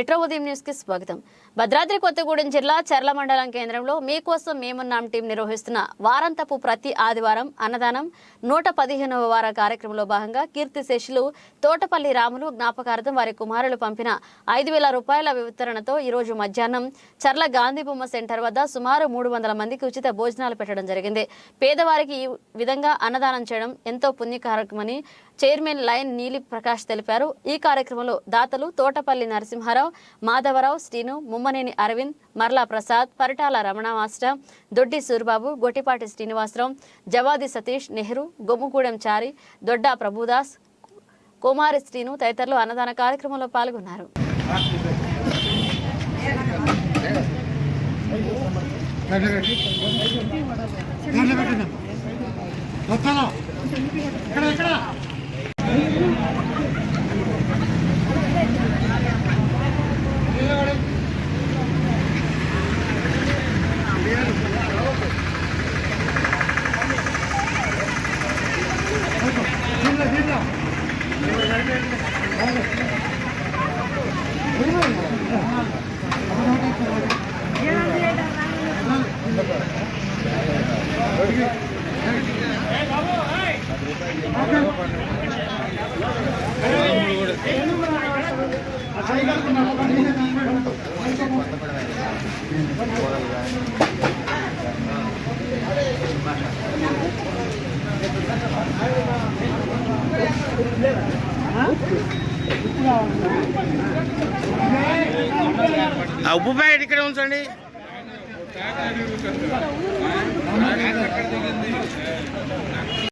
Metro ఉదయం న్యూస్కి స్వాగతం. భద్రాద్రి కొత్తగూడెం జిల్లా చర్ల మండలం కేంద్రంలో మీకోసం మేమున్నాం టీం నిర్వహిస్తున్న వారంతపు ప్రతి ఆదివారం అన్నదానం నూట పదిహేనవ వార కార్యక్రమంలో భాగంగా కీర్తి శేషులు తోటపల్లి రాములు జ్ఞాపకార్థం వారి కుమారులు పంపిన ఐదు వేల రూపాయల వితరణతో ఈరోజు మధ్యాహ్నం చర్ల గాంధీ బొమ్మ సెంటర్ వద్ద సుమారు మూడు వందల మందికి ఉచిత భోజనాలు పెట్టడం జరిగింది. పేదవారికి ఈ విధంగా అన్నదానం చేయడం ఎంతో పుణ్యకారకమని చైర్మన్ లైన్ నీలి ప్రకాష్ తెలిపారు. ఈ కార్యక్రమంలో దాతలు తోటపల్లి నరసింహారావు మాధవరావు శ్రీను ముమ్మనేని అరవింద్ మర్లా ప్రసాద్ పరిటాల రమణ మాస్టర్ దొడ్డి సూరిబాబు గొట్టిపాటి శ్రీనివాసరావు జవాది సతీష్ నెహ్రూ గొమ్ముగూడెం చారి దొడ్డా ప్రభుదాస్ కుమారి శ్రీను తదితరులు అన్నదాన కార్యక్రమంలో పాల్గొన్నారు. ఎక్కడ ఎక్కడ? ఇక్కడ ఉప్పు ప్యాకెట్ ఇక్కడ ఉంచండి.